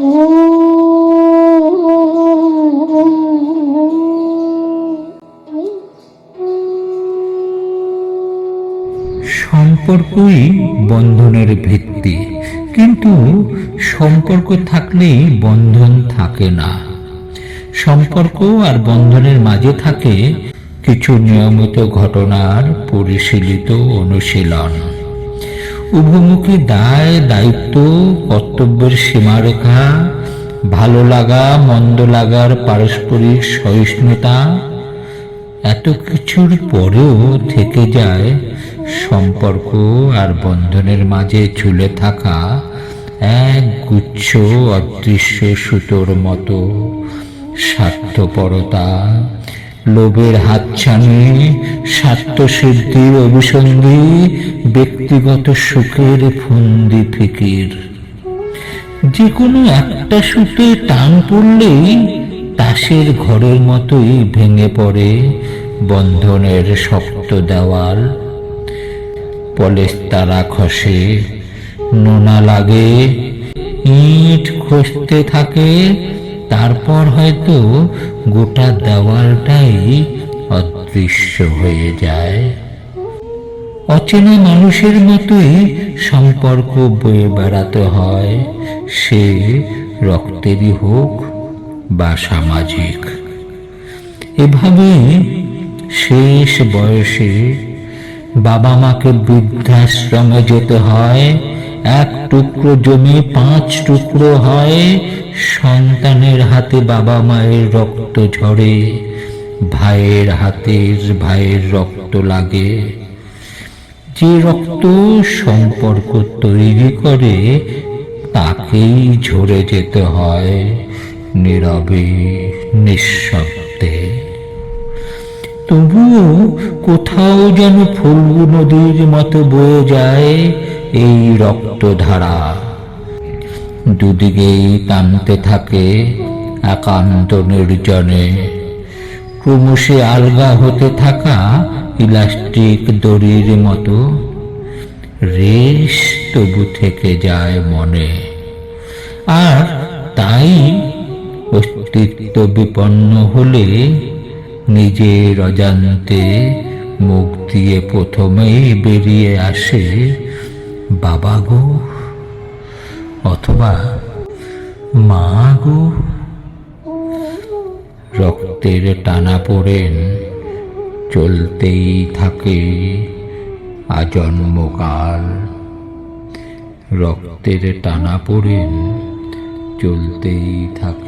সম্পর্কই বন্ধনের ভিত্তি, কিন্তু সম্পর্ক থাকলেই বন্ধন থাকে না। সম্পর্ক আর বন্ধনের মাঝে থাকে কিছু নিয়মিত ঘটনার পরিশীলিত অনুশীলন। উভমুখী দায়, দায়িত্ব, কর্তব্যের সীমারেখা ভালো লাগা, মন্দ লাগার পারস্পরিক সহিষ্ণুতা, এত কিছুর পরেও থেকে যায় সম্পর্ক আর বন্ধনের মাঝে ঝুলে থাকা এক গুচ্ছ, অদৃশ্য সুতোর মতো স্বার্থপরতা। লোভের হাতছানি স্বার্থসিদ্ধির অভিসন্ধি, ব্যক্তিগত সুখের ফন্দি ফিকির। যে কোনো একটা সুতে টান পড়লেই তাসের ঘরের মতোই ভেঙে পড়ে বন্ধনের শক্ত দেওয়াল। পলেস্তারা খসে, নোনা লাগে, ইট খসতে থাকে তারপর হয়তো গোটা দেওয়ালটাই অদৃশ্য হয়ে যায়। অচেনা মানুষের মতোই সম্পর্ক বয়ে বেড়াতে হয়। সে রক্তেরই হোক বা সামাজিক। এভাবে শেষ বয়সে বাবা মাকে বৃদ্ধাশ্রমে যেতে হয়। এক টুকরো জমি পাঁচ টুকরো হয়। সন্তানের হাতে বাবা মায়ের রক্ত ঝরে, ভাইয়ের হাতের ভাইয়ের রক্ত লাগে। যে রক্ত সম্পর্ক তৈরি করে, তাকেই ঝরে যেতে হয় নীরবে, নিঃশব্দে। তবুও কোথাও যেন ফল্গু নদীর মতো বয়ে যায় এই রক্তধারা। দুদিকেই টানতে থাকে একান্ত নির্জনে। ক্রমশে আলগা হতে থাকা ইলাস্টিক দড়ির মতো রেশ তবু থেকে যায় মনে। আর তাই অস্তিত্ব বিপন্ন হলে নিজের অজান্তে মুখ দিয়ে প্রথমেই বেরিয়ে আসে, বাবা গো। অথবা মা গো রক্তের টানা পড়েন চলতেই থাকে আজন্মকাল। রক্তের টানা পড়েন চলতেই থাকে